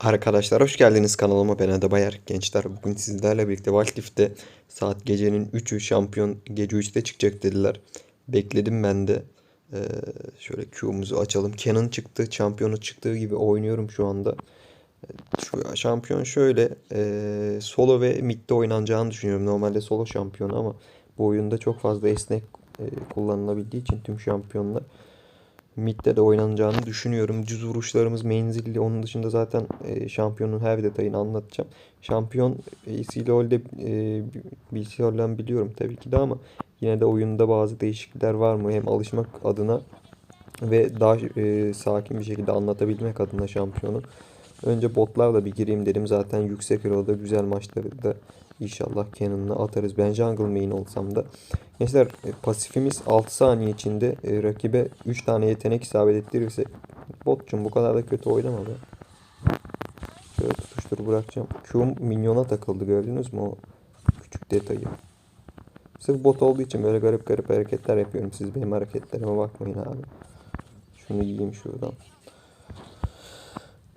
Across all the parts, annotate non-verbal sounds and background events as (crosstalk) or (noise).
Arkadaşlar hoş geldiniz kanalıma ben Ada Bayar. Gençler bugün sizlerle birlikte Wildlift'te saat gecenin 3'ü şampiyon gece 3'te çıkacak dediler. Bekledim ben de. Ee, şöyle Q'muzu açalım. Canon çıktı. Şampiyonu çıktığı gibi oynuyorum şu anda. Şu şampiyon şöyle e, solo ve midde oynanacağını düşünüyorum. Normalde solo şampiyonu ama bu oyunda çok fazla esnek e, kullanılabildiği için tüm şampiyonlar midde de oynanacağını düşünüyorum. Düz vuruşlarımız menzilli. Onun dışında zaten e, şampiyonun her detayını anlatacağım. Şampiyon AC LoL'de e, bilgisayardan biliyorum tabii ki de ama yine de oyunda bazı değişiklikler var mı? Hem alışmak adına ve daha e, sakin bir şekilde anlatabilmek adına şampiyonu. Önce botlarla bir gireyim dedim. Zaten yüksek elo'da güzel maçları da inşallah Cannon'la atarız. Ben jungle main olsam da. Gençler e, pasifimiz 6 saniye içinde e, rakibe 3 tane yetenek isabet ettirirse botçum bu kadar da kötü oynama be. Şöyle tutuştur bırakacağım. Q'um minyona takıldı gördünüz mü o küçük detayı. Sırf bot olduğu için böyle garip garip hareketler yapıyorum. Siz benim hareketlerime bakmayın abi. Şunu yiyeyim şuradan.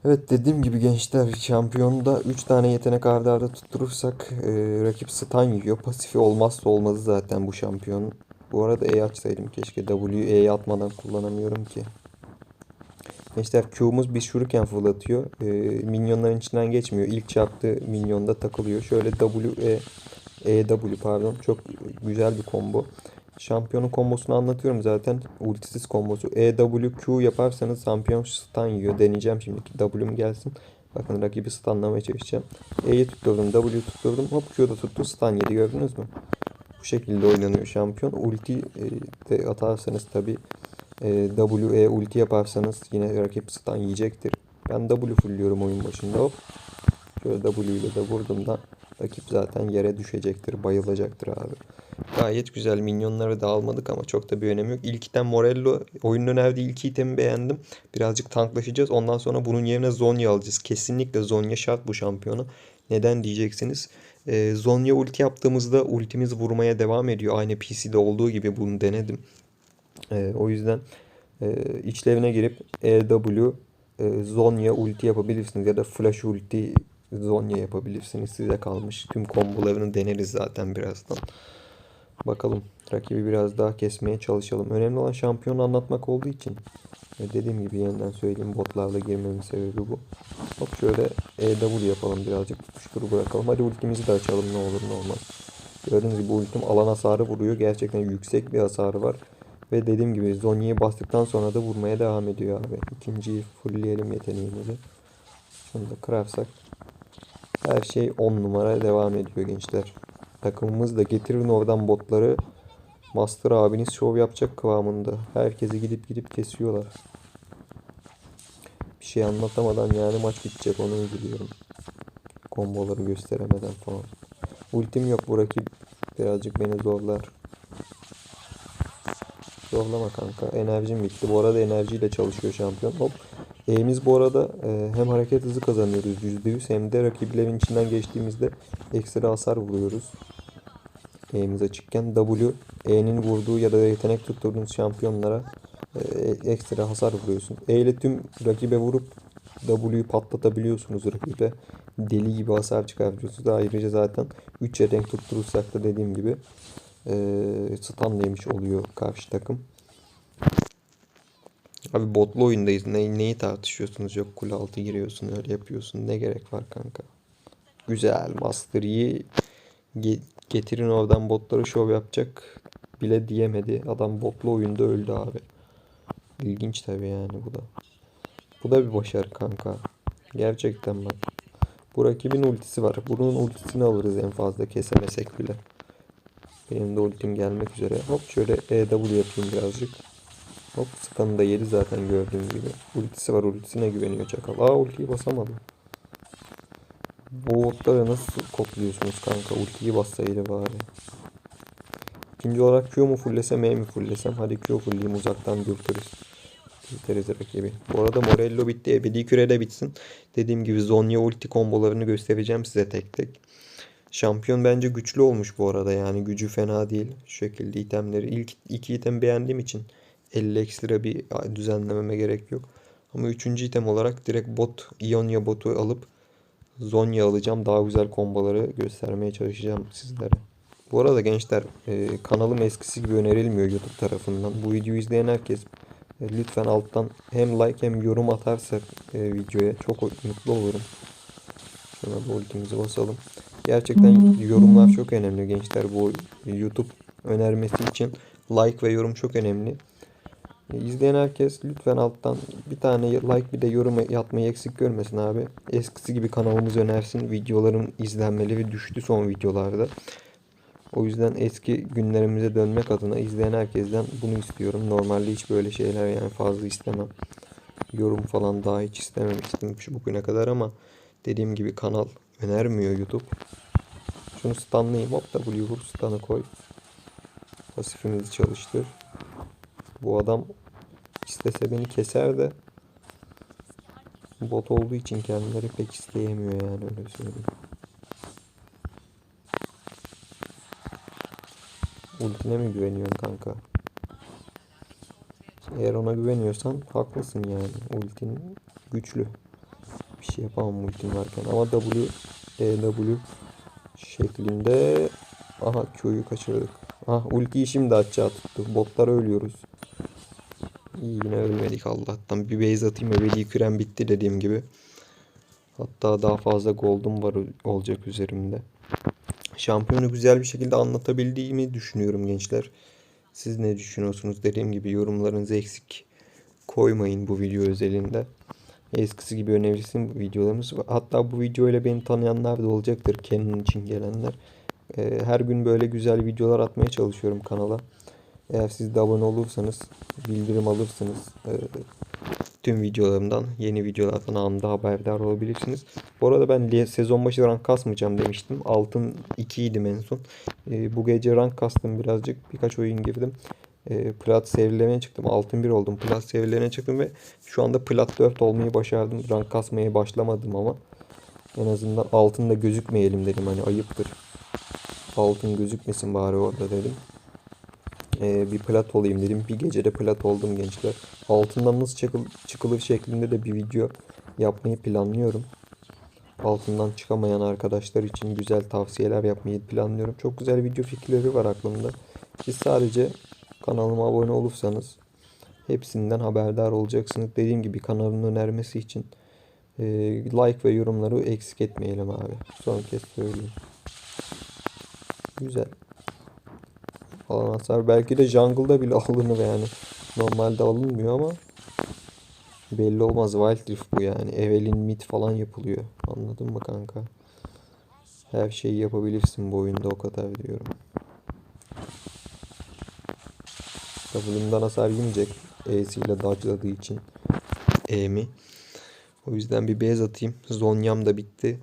Evet dediğim gibi gençler şampiyonda 3 tane yetenek arda arda tutturursak e, rakip stun yiyor. Pasifi olmazsa olmazı zaten bu şampiyonun. Bu arada E açsaydım keşke. W E'yi atmadan kullanamıyorum ki. Gençler Q'muz bir şuruken fırlatıyor. E, minyonların içinden geçmiyor. İlk çarptığı minyonda takılıyor. Şöyle W E E W pardon. Çok güzel bir combo. Şampiyonun kombosunu anlatıyorum zaten. Ultisiz kombosu. E, W, Q yaparsanız şampiyon stun yiyor. Deneyeceğim şimdi. W'm gelsin. Bakın rakibi stunlamaya çalışacağım. E'yi tutturdum. W tutturdum. Hop Q'da tuttu. Stun yedi. Gördünüz mü? Bu şekilde oynanıyor şampiyon. Ulti e, de atarsanız tabi e, W, E ulti yaparsanız yine rakip stun yiyecektir. Ben W fullliyorum oyun başında. Hop. Şöyle W ile de vurduğumda rakip zaten yere düşecektir. Bayılacaktır abi. Gayet güzel. Minyonları da almadık ama çok da bir önemi yok. İlk item Morello. Oyunun önerdiği ilk itemi beğendim. Birazcık tanklaşacağız. Ondan sonra bunun yerine Zonya alacağız. Kesinlikle Zonya şart bu şampiyonu. Neden diyeceksiniz. Ee, Zonya ulti yaptığımızda ultimiz vurmaya devam ediyor. Aynı PC'de olduğu gibi bunu denedim. Ee, o yüzden e, içlerine girip EW e, Zonya ulti yapabilirsiniz. Ya da Flash ulti Zonya yapabilirsiniz. Size kalmış. Tüm kombolarını deneriz zaten birazdan. Bakalım rakibi biraz daha kesmeye çalışalım. Önemli olan şampiyonu anlatmak olduğu için e, dediğim gibi yeniden söyleyeyim botlarla girmemin sebebi bu. Hop şöyle EW yapalım birazcık tutuşturu bırakalım. Hadi ultimizi de açalım ne olur ne olmaz. Gördüğünüz gibi ultim alan hasarı vuruyor. Gerçekten yüksek bir hasarı var. Ve dediğim gibi Zonya'yı bastıktan sonra da vurmaya devam ediyor abi. İkinciyi fullleyelim yeteneğimizi. Şunu da kırarsak her şey 10 numara devam ediyor gençler. Takımımız da getirin oradan botları. Master abiniz şov yapacak kıvamında. Herkesi gidip gidip kesiyorlar. Bir şey anlatamadan yani maç bitecek onu üzülüyorum. Komboları gösteremeden falan. Ultim yok bu rakip birazcık beni zorlar. Zorlama kanka. Enerjim bitti. Bu arada enerjiyle çalışıyor şampiyon. Hop. E'miz bu arada e, hem hareket hızı kazanıyoruz %100 hem de rakiplerin içinden geçtiğimizde ekstra hasar vuruyoruz. E'miz açıkken W E'nin vurduğu ya da yetenek tutturduğunuz şampiyonlara e, ekstra hasar vuruyorsun. E ile tüm rakibe vurup W'yu patlatabiliyorsunuz rakibe. Deli gibi hasar çıkartıyorsunuz. Ayrıca zaten 3 yetenek tutturursak da dediğim gibi e, stun yemiş oluyor karşı takım. Abi botlu oyundayız. Ne, neyi tartışıyorsunuz? Yok kule altı giriyorsun öyle yapıyorsun. Ne gerek var kanka? Güzel. Master Yi ge- getirin oradan botları şov yapacak bile diyemedi. Adam botlu oyunda öldü abi. İlginç tabii yani bu da. Bu da bir başarı kanka. Gerçekten bak. Bu rakibin ultisi var. Bunun ultisini alırız en fazla kesemesek bile. Benim de ultim gelmek üzere. Hop şöyle EW yapayım birazcık. Hop stun'ı da yedi zaten gördüğüm gibi. Ultisi var ultisine güveniyor çakal. Aa ultiyi basamadım. Bu botları nasıl kokluyorsunuz kanka? Ultiyi bassaydı bari. İkinci olarak Q mu fullesem E mi fullesem? Hadi Q fullleyeyim uzaktan dürtürüz. Dürteriz rakibi. Bu arada Morello bitti. Ebedi küre de bitsin. Dediğim gibi Zonya ulti kombolarını göstereceğim size tek tek. Şampiyon bence güçlü olmuş bu arada yani gücü fena değil. Şu şekilde itemleri. İlk iki item beğendiğim için 50 ekstra bir düzenlememe gerek yok. Ama üçüncü item olarak direkt bot, Ionia botu alıp Zonya alacağım. Daha güzel komboları göstermeye çalışacağım sizlere. Bu arada gençler e, kanalım eskisi gibi önerilmiyor YouTube tarafından. Bu videoyu izleyen herkes e, lütfen alttan hem like hem yorum atarsa e, videoya çok mutlu olurum. Şuna bir ultimizi basalım. Gerçekten yorumlar çok önemli gençler. Bu YouTube önermesi için like ve yorum çok önemli. E, İzleyen herkes lütfen alttan bir tane like bir de yorum yapmayı eksik görmesin abi. Eskisi gibi kanalımız önersin. Videoların izlenmeleri düştü son videolarda. O yüzden eski günlerimize dönmek adına izleyen herkesten bunu istiyorum. Normalde hiç böyle şeyler yani fazla istemem. Yorum falan daha hiç istememiştim şu bugüne kadar ama dediğim gibi kanal önermiyor YouTube. Şunu stunlayayım hop W vur stun'ı koy. Pasifimizi çalıştır. Bu adam istese beni keser de bot olduğu için kendileri pek isteyemiyor yani öyle söyleyeyim. Ultine mi güveniyorsun kanka? Eğer ona güveniyorsan haklısın yani. Ultin güçlü. Bir şey yapamam ultin varken. Ama W, EW şeklinde aha Q'yu kaçırdık. Ah ultiyi şimdi açığa tuttu. Botlara ölüyoruz. İyi yine ölmedik Allah'tan. Bir base atayım ebedi küren bitti dediğim gibi. Hatta daha fazla gold'um var olacak üzerimde. Şampiyonu güzel bir şekilde anlatabildiğimi düşünüyorum gençler. Siz ne düşünüyorsunuz? Dediğim gibi yorumlarınızı eksik koymayın bu video özelinde. Eskisi gibi önerilsin bu videolarımız. Hatta bu video ile beni tanıyanlar da olacaktır. Canon için gelenler. Ee, her gün böyle güzel videolar atmaya çalışıyorum kanala. Eğer siz de abone olursanız bildirim alırsınız. Ee, tüm videolarımdan, yeni videolardan anında haberdar olabilirsiniz. Bu arada ben sezon başı rank kasmayacağım demiştim. Altın 2 idim en son. Ee, bu gece rank kastım birazcık. Birkaç oyun girdim. Ee, plat sevrilemeye çıktım. Altın 1 oldum. Plat sevrilemeye çıktım ve şu anda plat 4 olmayı başardım. Rank kasmaya başlamadım ama. En azından altında gözükmeyelim dedim. Hani ayıptır. Altın gözükmesin bari orada dedim. Ee, bir plat olayım dedim. Bir gecede plat oldum gençler. Altından nasıl çıkıl- çıkılır şeklinde de bir video yapmayı planlıyorum. Altından çıkamayan arkadaşlar için güzel tavsiyeler yapmayı planlıyorum. Çok güzel video fikirleri var aklımda. Siz sadece kanalıma abone olursanız hepsinden haberdar olacaksınız. Dediğim gibi kanalın önermesi için e, like ve yorumları eksik etmeyelim abi. Son kez söyleyeyim. Güzel. Alan hasar belki de jungle'da bile (laughs) alınır yani. Normalde alınmıyor ama belli olmaz. Wild Rift bu yani. Evelyn mid falan yapılıyor. Anladın mı kanka? Her şeyi yapabilirsin bu oyunda o kadar diyorum. W'mdan hasar yemeyecek. E'siyle dodge'ladığı için. E'mi. O yüzden bir base atayım. Zonya'm da bitti.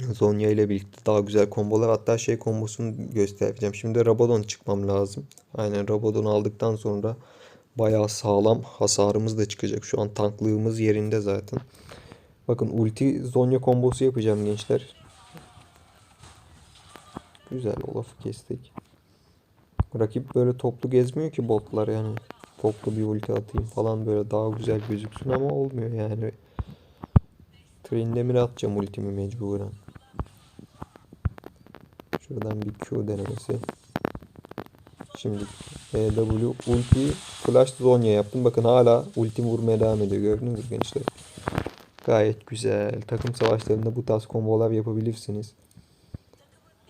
Zonya ile birlikte daha güzel kombolar hatta şey kombosunu göstereceğim. Şimdi Rabadon çıkmam lazım. Aynen Rabadon aldıktan sonra bayağı sağlam hasarımız da çıkacak. Şu an tanklığımız yerinde zaten. Bakın ulti Zonya kombosu yapacağım gençler. Güzel Olaf'ı kestik. Rakip böyle toplu gezmiyor ki botlar yani. Toplu bir ulti atayım falan böyle daha güzel gözüksün ama olmuyor yani. Trindemir atacağım ultimi mecburen. Şuradan bir Q denemesi. Şimdi EW ulti flash zonya yaptım. Bakın hala ultim vurmaya devam ediyor. Gördünüz mü gençler? Gayet güzel. Takım savaşlarında bu tarz kombolar yapabilirsiniz.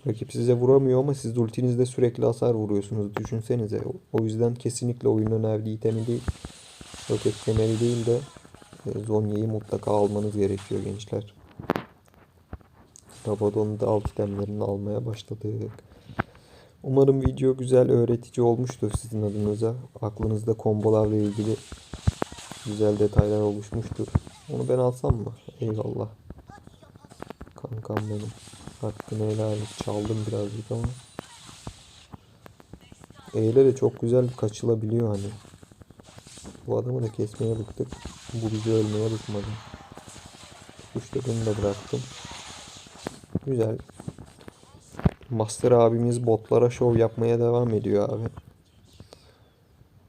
Rakip size vuramıyor ama siz ultinizde sürekli hasar vuruyorsunuz. Düşünsenize. O yüzden kesinlikle oyun önerdiği itemi değil. Roket kemeri değil de e, Zonya'yı mutlaka almanız gerekiyor gençler. Rabadon'da alt itemlerini almaya başladık. Umarım video güzel öğretici olmuştur sizin adınıza. Aklınızda kombolarla ilgili güzel detaylar oluşmuştur. Onu ben alsam mı? Eyvallah. Kankam benim. Hakkını helal et. Çaldım birazcık ama. Eyle de çok güzel kaçılabiliyor hani. Bu adamı da kesmeye bıktık. Bu bizi ölmeye bıkmadı. Kuşlarını da bıraktım. Güzel. Master abimiz botlara şov yapmaya devam ediyor abi.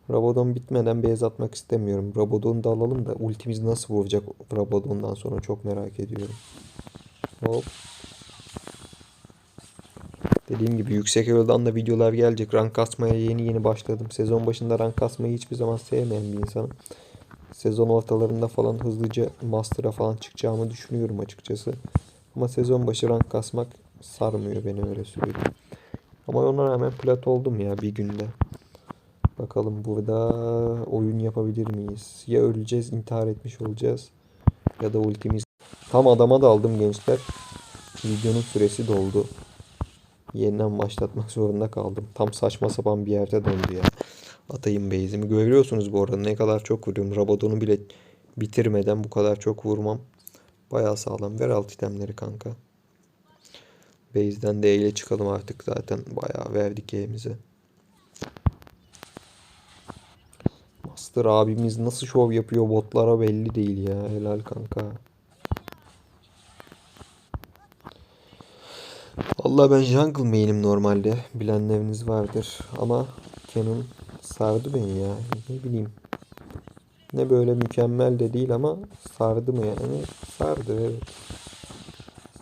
Rabadon bitmeden beyaz atmak istemiyorum. Rabadon'u da alalım da ultimiz nasıl vuracak Rabadon'dan sonra çok merak ediyorum. Hop. Dediğim gibi yüksek level'dan da videolar gelecek. Rank kasmaya yeni yeni başladım. Sezon başında rank kasmayı hiçbir zaman sevmeyen bir insanım. Sezon ortalarında falan hızlıca Master'a falan çıkacağımı düşünüyorum açıkçası. Ama sezon başı rank kasmak sarmıyor beni öyle söyleyeyim. Ama ona rağmen plat oldum ya bir günde. Bakalım burada oyun yapabilir miyiz? Ya öleceğiz, intihar etmiş olacağız. Ya da ultimiz. Tam adama da aldım gençler. Videonun süresi doldu. Yeniden başlatmak zorunda kaldım. Tam saçma sapan bir yerde döndü ya. Atayım base'imi. Görüyorsunuz bu arada ne kadar çok vuruyorum. Rabadon'u bile bitirmeden bu kadar çok vurmam. Bayağı sağlam. Ver alt itemleri kanka. Base'den de ile çıkalım artık zaten. Bayağı verdik E'mize. Master abimiz nasıl şov yapıyor botlara belli değil ya. Helal kanka. Vallahi ben jungle main'im normalde. Bilenleriniz vardır. Ama Canon sardı beni ya. Ne bileyim. Ne böyle mükemmel de değil ama sardı mı yani? Sardı evet.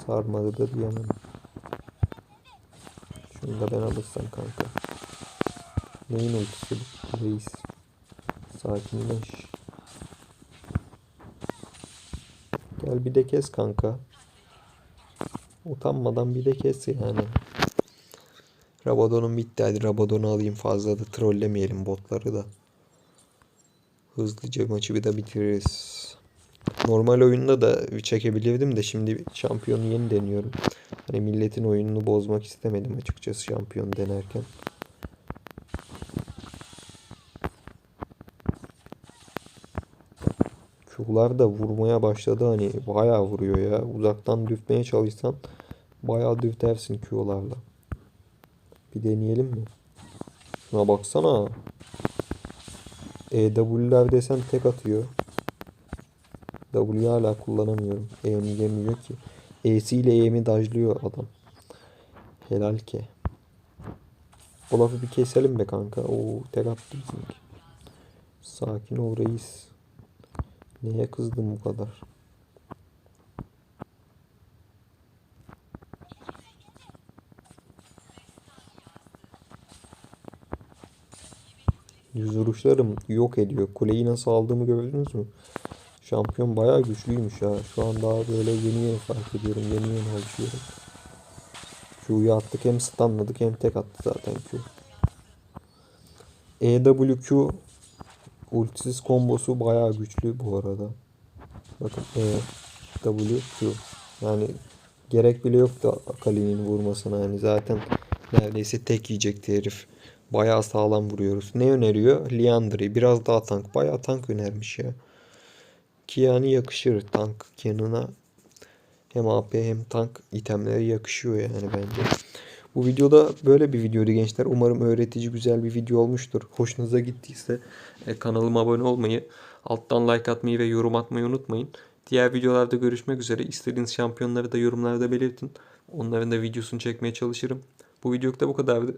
Sarmadı da diyemem. Şunu da ben alırsam kanka. Neyin ultisi bu? Reis. Sakinleş. Gel bir de kes kanka. Utanmadan bir de kes yani. Rabadon'um bitti hadi Rabadon'u alayım fazla da trollemeyelim botları da. Hızlıca maçı bir de bitiririz. Normal oyunda da çekebilirdim de şimdi şampiyonu yeni deniyorum. Hani milletin oyununu bozmak istemedim açıkçası şampiyon denerken. Q'lar da vurmaya başladı hani bayağı vuruyor ya. Uzaktan dürtmeye çalışsan bayağı dürtersin Q'larla. Bir deneyelim mi? Şuna baksana. EW'ler desen tek atıyor. W'yu hala kullanamıyorum. E'mi yemiyor ki. E'si ile E'mi dajlıyor adam. Helal ki. O lafı bir keselim be kanka. Oo tek attı bizimki. Sakin ol reis. Neye kızdım bu kadar? Yüz vuruşlarım yok ediyor. Kuleyi nasıl aldığımı gördünüz mü? Şampiyon bayağı güçlüymüş ya. Şu an daha böyle yeni yeni fark ediyorum. Yeni yeni alışıyorum. Q'yu attık hem stunladık hem tek attı zaten Q. EWQ ultisiz kombosu bayağı güçlü bu arada. Bakın E, W, Q. Yani gerek bile yoktu Akali'nin vurmasına. Yani zaten neredeyse tek yiyecekti herif. Bayağı sağlam vuruyoruz. Ne öneriyor? Liandry. Biraz daha tank. Bayağı tank önermiş ya. Ki yani yakışır tank Cannon'a. Hem AP hem tank itemleri yakışıyor yani bence. Bu videoda böyle bir videoydu gençler. Umarım öğretici güzel bir video olmuştur. Hoşunuza gittiyse e, kanalıma abone olmayı, alttan like atmayı ve yorum atmayı unutmayın. Diğer videolarda görüşmek üzere. İstediğiniz şampiyonları da yorumlarda belirtin. Onların da videosunu çekmeye çalışırım. Bu videoluk da bu kadardı.